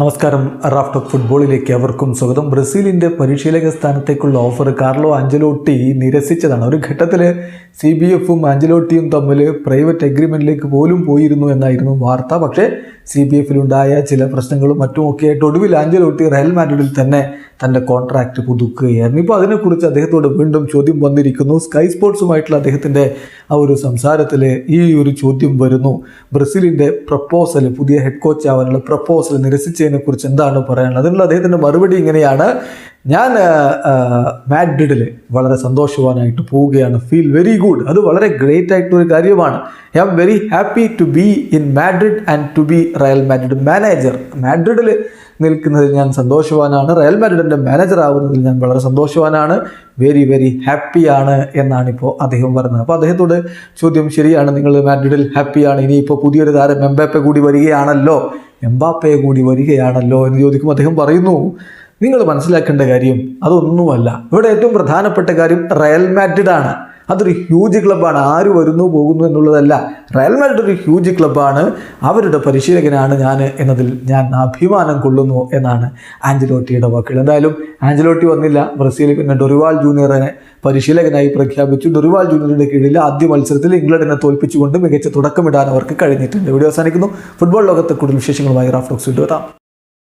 നമസ്കാരം. Raf talk ഫുട്ബോളിലേക്ക് അവർക്കും സ്വാഗതം. ബ്രസീലിന്റെ പരിശീലക സ്ഥാനത്തേക്കുള്ള ഓഫർ കാർലോ അഞ്ചലോട്ടി നിരസിച്ചതാണ്. ഒരു ഘട്ടത്തിൽ സി ബി എഫും ആഞ്ചലോട്ടിയും തമ്മിൽ പ്രൈവറ്റ് അഗ്രിമെന്റിലേക്ക് പോലും പോയിരുന്നു എന്നായിരുന്നു വാർത്ത. പക്ഷേ സി ബി എഫിലുണ്ടായ ചില പ്രശ്നങ്ങളും മറ്റുമൊക്കെ ആയിട്ട് ഒടുവിൽ ആഞ്ചലോട്ടി റയൽ മാഡ്രിഡിൽ തന്നെ തന്റെ കോൺട്രാക്റ്റ് പുതുക്കുകയായിരുന്നു. ഇപ്പോൾ അതിനെക്കുറിച്ച് അദ്ദേഹത്തോട് വീണ്ടും ചോദ്യം വന്നിരിക്കുന്നു. സ്കൈ സ്പോർട്സുമായിട്ടുള്ള അദ്ദേഹത്തിന്റെ ആ ഒരു സംസാരത്തിൽ ഈ ഒരു ചോദ്യം വരുന്നു. ബ്രസീലിന്റെ പ്രപ്പോസൽ പുതിയ ഹെഡ് കോച്ച് ആവാനുള്ള പ്രപ്പോസൽ നിരസിച്ചതിനെക്കുറിച്ച് എന്താണ് പറയാനുള്ളത്? അതിനുള്ള അദ്ദേഹത്തിന്റെ മറുപടി ഇങ്ങനെയാണ്. ഞാൻ മാഡ്രിഡിൽ വളരെ സന്തോഷവാനായിട്ട് പോവുകയാണ്. ഫീൽ വെരി ഗുഡ് അത് വളരെ ഗ്രേറ്റ് ആയിട്ടൊരു കാര്യമാണ്. I am very happy to be in Madrid and to be Real Madrid manager മാഡ്രിഡിൽ നിൽക്കുന്നതിൽ ഞാൻ സന്തോഷവാനാണ്. റയൽ മാഡ്രിഡിന്റെ മാനേജർ ആവുന്നതിൽ ഞാൻ വളരെ സന്തോഷവാനാണ്. വെരി വെരി ഹാപ്പിയാണ് എന്നാണിപ്പോൾ അദ്ദേഹം പറയുന്നത് അപ്പോൾ അദ്ദേഹത്തോട് ചോദ്യം ശരിയാണ്. നിങ്ങൾ മാഡ്രിഡിൽ ഹാപ്പിയാണ് ഇനിയിപ്പോൾ പുതിയൊരു താരം എംബാപ്പെ കൂടി വരികയാണല്ലോ. എംബാപ്പയെ കൂടി വരികയാണല്ലോ എന്ന് ചോദിക്കുമ്പോൾ അദ്ദേഹം പറയുന്നു നിങ്ങൾ മനസ്സിലാക്കേണ്ട കാര്യം അതൊന്നുമല്ല. ഇവിടെ ഏറ്റവും പ്രധാനപ്പെട്ട കാര്യം റയൽ മാഡ്രിഡ് ആണ് അതൊരു ഹ്യൂജ് ക്ലബ്ബാണ് ആര് വരുന്നു പോകുന്നു എന്നുള്ളതല്ല. റയൽ മാഡ്രിഡ് ഒരു ഹ്യൂജ് ക്ലബ്ബാണ് അവരുടെ പരിശീലകനാണ് ഞാൻ എന്നതിൽ ഞാൻ അഭിമാനം കൊള്ളുന്നു എന്നാണ് ആഞ്ചലോട്ടിയുടെ വാക്കുകൾ എന്തായാലും ആഞ്ചലോട്ടി വന്നില്ല. ബ്രസീൽ പിന്നെ ഡൊറിവാൾ ജൂനിയറിനെ പരിശീലകനായി പ്രഖ്യാപിച്ചു. ഡൊറിവാൾ ജൂനിയറിന്റെ കീഴിൽ ആദ്യ മത്സരത്തിൽ ഇംഗ്ലണ്ടിനെ തോൽപ്പിച്ചുകൊണ്ട് മികച്ച തുടക്കമിടാൻ അവർക്ക് കഴിഞ്ഞിട്ടുണ്ട്. വീഡിയോ അവസാനിക്കുന്നു. ഫുട്ബോൾ ലോകത്തെ കൂടുതൽ വിശേഷങ്ങളുമായി റാഫ്റ്റോക്സ് വീണ്ടും